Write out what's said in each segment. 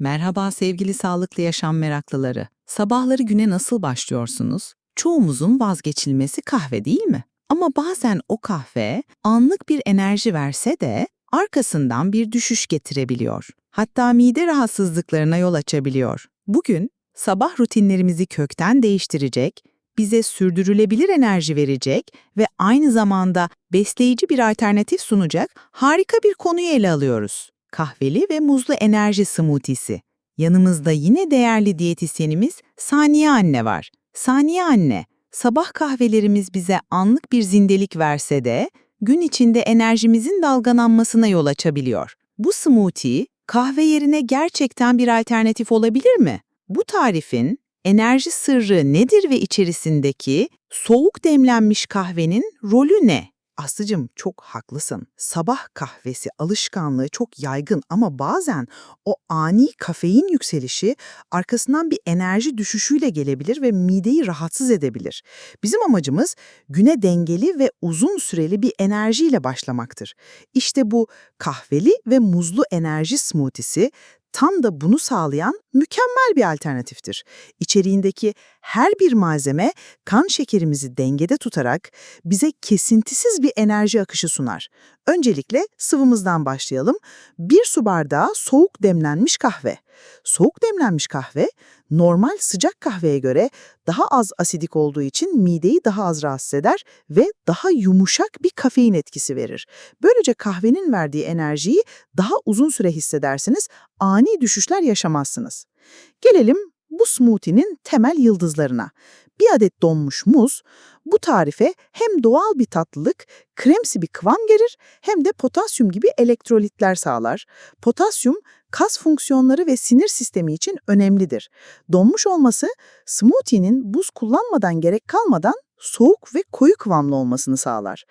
Merhaba sevgili sağlıklı yaşam meraklıları. Sabahları güne nasıl başlıyorsunuz? Çoğumuzun vazgeçilmesi kahve değil mi? Ama bazen o kahve anlık bir enerji verse de arkasından bir düşüş getirebiliyor. Hatta mide rahatsızlıklarına yol açabiliyor. Bugün sabah rutinlerimizi kökten değiştirecek, bize sürdürülebilir enerji verecek ve aynı zamanda besleyici bir alternatif sunacak harika bir konuyu ele alıyoruz. Kahveli ve muzlu enerji smoothie'si. Yanımızda yine değerli diyetisyenimiz Saniye Anne var. Saniye Anne, sabah kahvelerimiz bize anlık bir zindelik verse de gün içinde enerjimizin dalgalanmasına yol açabiliyor. Bu smoothie kahve yerine gerçekten bir alternatif olabilir mi? Bu tarifin enerji sırrı nedir ve içerisindeki soğuk demlenmiş kahvenin rolü ne? Aslıcığım çok haklısın. Sabah kahvesi alışkanlığı çok yaygın ama bazen o ani kafein yükselişi arkasından bir enerji düşüşüyle gelebilir ve mideyi rahatsız edebilir. Bizim amacımız güne dengeli ve uzun süreli bir enerjiyle başlamaktır. İşte bu kahveli ve muzlu enerji smoothie'si tam da bunu sağlayan mükemmel bir alternatiftir. İçeriğindeki her bir malzeme kan şekerimizi dengede tutarak bize kesintisiz bir enerji akışı sunar. Öncelikle sıvımızdan başlayalım. Bir su bardağı soğuk demlenmiş kahve. Soğuk demlenmiş kahve normal sıcak kahveye göre daha az asidik olduğu için mideyi daha az rahatsız eder ve daha yumuşak bir kafein etkisi verir. Böylece kahvenin verdiği enerjiyi daha uzun süre hissedersiniz, ani düşüşler yaşamazsınız. Gelelim bu smoothie'nin temel yıldızlarına. Bir adet donmuş muz bu tarife hem doğal bir tatlılık, kremsi bir kıvam gelir hem de potasyum gibi elektrolitler sağlar. Potasyum kas fonksiyonları ve sinir sistemi için önemlidir. Donmuş olması smoothie'nin buz kullanmadan gerek kalmadan soğuk ve koyu kıvamlı olmasını sağlar.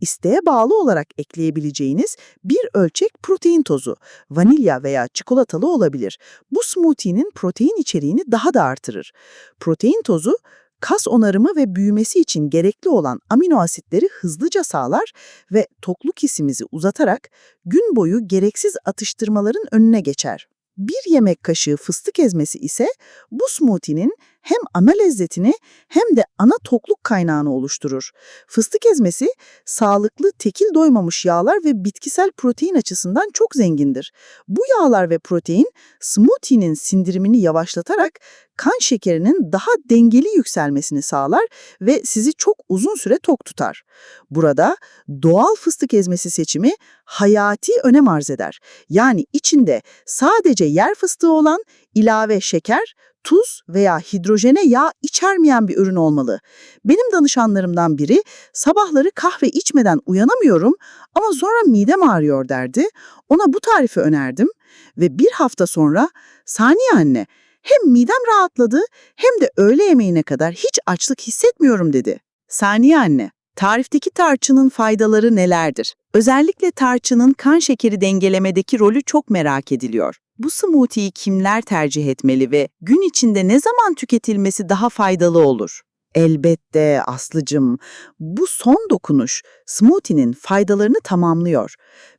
İsteğe bağlı olarak ekleyebileceğiniz bir ölçek protein tozu, vanilya veya çikolatalı olabilir. Bu smoothie'nin protein içeriğini daha da artırır. Protein tozu kas onarımı ve büyümesi için gerekli olan amino asitleri hızlıca sağlar ve tokluk hissimizi uzatarak gün boyu gereksiz atıştırmaların önüne geçer. Bir yemek kaşığı fıstık ezmesi ise bu smoothie'nin hem ana lezzetini hem de ana tokluk kaynağını oluşturur. Fıstık ezmesi sağlıklı tekil doymamış yağlar ve bitkisel protein açısından çok zengindir. Bu yağlar ve protein smoothie'nin sindirimini yavaşlatarak kan şekerinin daha dengeli yükselmesini sağlar ve sizi çok uzun süre tok tutar. Burada doğal fıstık ezmesi seçimi hayati önem arz eder. Yani içinde sadece yer fıstığı olan ilave şeker, tuz veya hidrojene yağ içermeyen bir ürün olmalı. Benim danışanlarımdan biri sabahları kahve içmeden uyanamıyorum ama sonra midem ağrıyor derdi. Ona bu tarifi önerdim ve bir hafta sonra saniye anne hem midem rahatladı hem de öğle yemeğine kadar hiç açlık hissetmiyorum dedi. Saniye anne, tarifteki tarçının faydaları nelerdir? Özellikle tarçının kan şekeri dengelemedeki rolü çok merak ediliyor. Bu smoothie'yi kimler tercih etmeli ve gün içinde ne zaman tüketilmesi daha faydalı olur? Elbette Aslıcım. Bu son dokunuş smoothie'nin faydalarını tamamlıyor.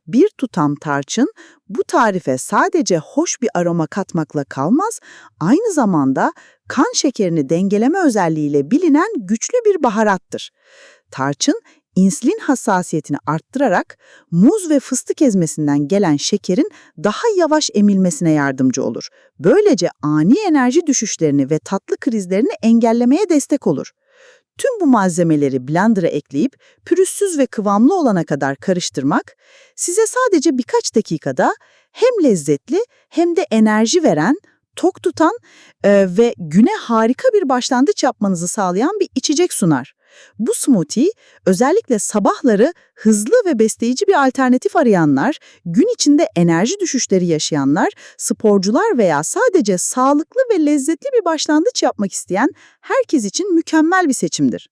Bir tutam tarçın bu tarife sadece hoş bir aroma katmakla kalmaz, aynı zamanda kan şekerini dengeleme özelliğiyle bilinen güçlü bir baharattır. Tarçın insülin hassasiyetini arttırarak muz ve fıstık ezmesinden gelen şekerin daha yavaş emilmesine yardımcı olur. Böylece ani enerji düşüşlerini ve tatlı krizlerini engellemeye destek olur. Tüm bu malzemeleri blender'a ekleyip pürüzsüz ve kıvamlı olana kadar karıştırmak size sadece birkaç dakikada hem lezzetli hem de enerji veren, tok tutan e, ve güne harika bir başlangıç yapmanızı sağlayan bir içecek sunar. Bu smoothie özellikle sabahları hızlı ve besleyici bir alternatif arayanlar, gün içinde enerji düşüşleri yaşayanlar, sporcular veya sadece sağlıklı ve lezzetli bir başlangıç yapmak isteyen herkes için mükemmel bir seçimdir.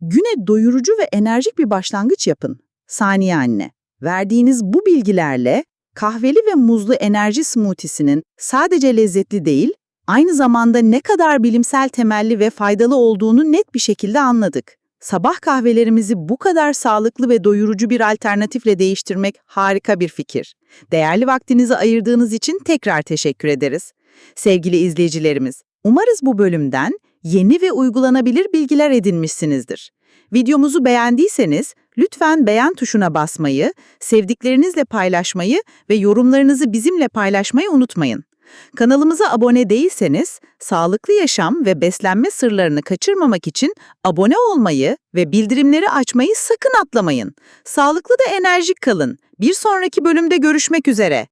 Güne doyurucu ve enerjik bir başlangıç yapın. Saniye anne. Verdiğiniz bu bilgilerle kahveli ve muzlu enerji smoothie'sinin sadece lezzetli değil, aynı zamanda ne kadar bilimsel temelli ve faydalı olduğunu net bir şekilde anladık. Sabah kahvelerimizi bu kadar sağlıklı ve doyurucu bir alternatifle değiştirmek harika bir fikir. Değerli vaktinizi ayırdığınız için tekrar teşekkür ederiz. Sevgili izleyicilerimiz, umarız bu bölümden yeni ve uygulanabilir bilgiler edinmişsinizdir. Videomuzu beğendiyseniz lütfen beğen tuşuna basmayı, sevdiklerinizle paylaşmayı ve yorumlarınızı bizimle paylaşmayı unutmayın. Kanalımıza abone değilseniz, sağlıklı yaşam ve beslenme sırlarını kaçırmamak için abone olmayı ve bildirimleri açmayı sakın atlamayın. Sağlıklı da enerjik kalın. Bir sonraki bölümde görüşmek üzere.